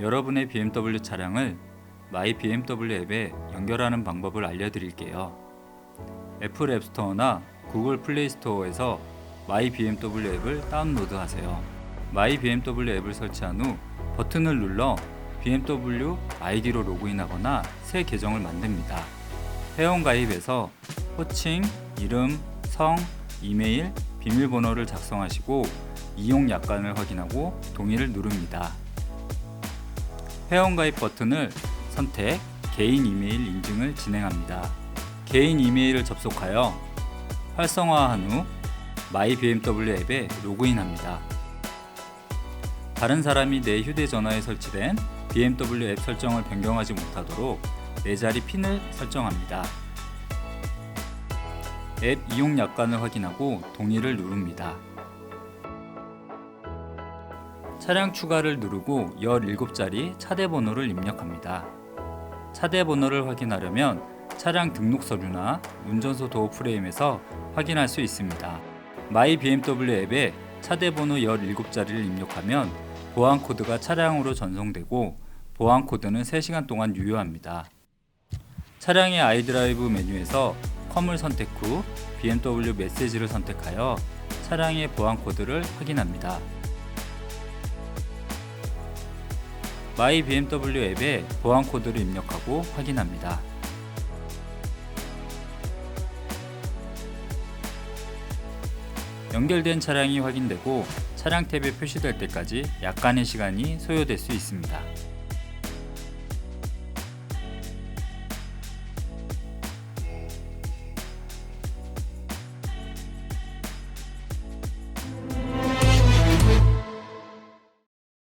여러분의 BMW 차량을 마이 BMW 앱에 연결하는 방법을 알려드릴게요. 애플 앱스토어나 구글 플레이 스토어에서 마이 BMW 앱을 다운로드하세요. 마이 BMW 앱을 설치한 후 버튼을 눌러 BMW 아이디로 로그인하거나 새 계정을 만듭니다. 회원 가입에서 호칭, 이름, 성, 이메일, 비밀번호를 작성하시고 이용 약관을 확인하고 동의를 누릅니다. 회원가입 버튼을 선택, 개인 이메일 인증을 진행합니다. 개인 이메일을 접속하여 활성화한 후 마이 BMW 앱에 로그인합니다. 다른 사람이 내 휴대전화에 설치된 BMW 앱 설정을 변경하지 못하도록 네 자리 핀을 설정합니다. 앱 이용 약관을 확인하고 동의를 누릅니다. 차량 추가를 누르고 17자리 차대 번호를 입력합니다. 차대 번호를 확인하려면 차량 등록 서류나 운전소 도어 프레임에서 확인할 수 있습니다. 마이 BMW 앱에 차대 번호 17자리를 입력하면 보안 코드가 차량으로 전송되고 보안 코드는 3시간 동안 유효합니다. 차량의 아이드라이브 메뉴에서 컴을 선택 후 BMW 메시지를 선택하여 차량의 보안 코드를 확인합니다. 마이 BMW 앱에 보안 코드를 입력하고 확인합니다. 연결된 차량이 확인되고 차량 탭에 표시될 때까지 약간의 시간이 소요될 수 있습니다.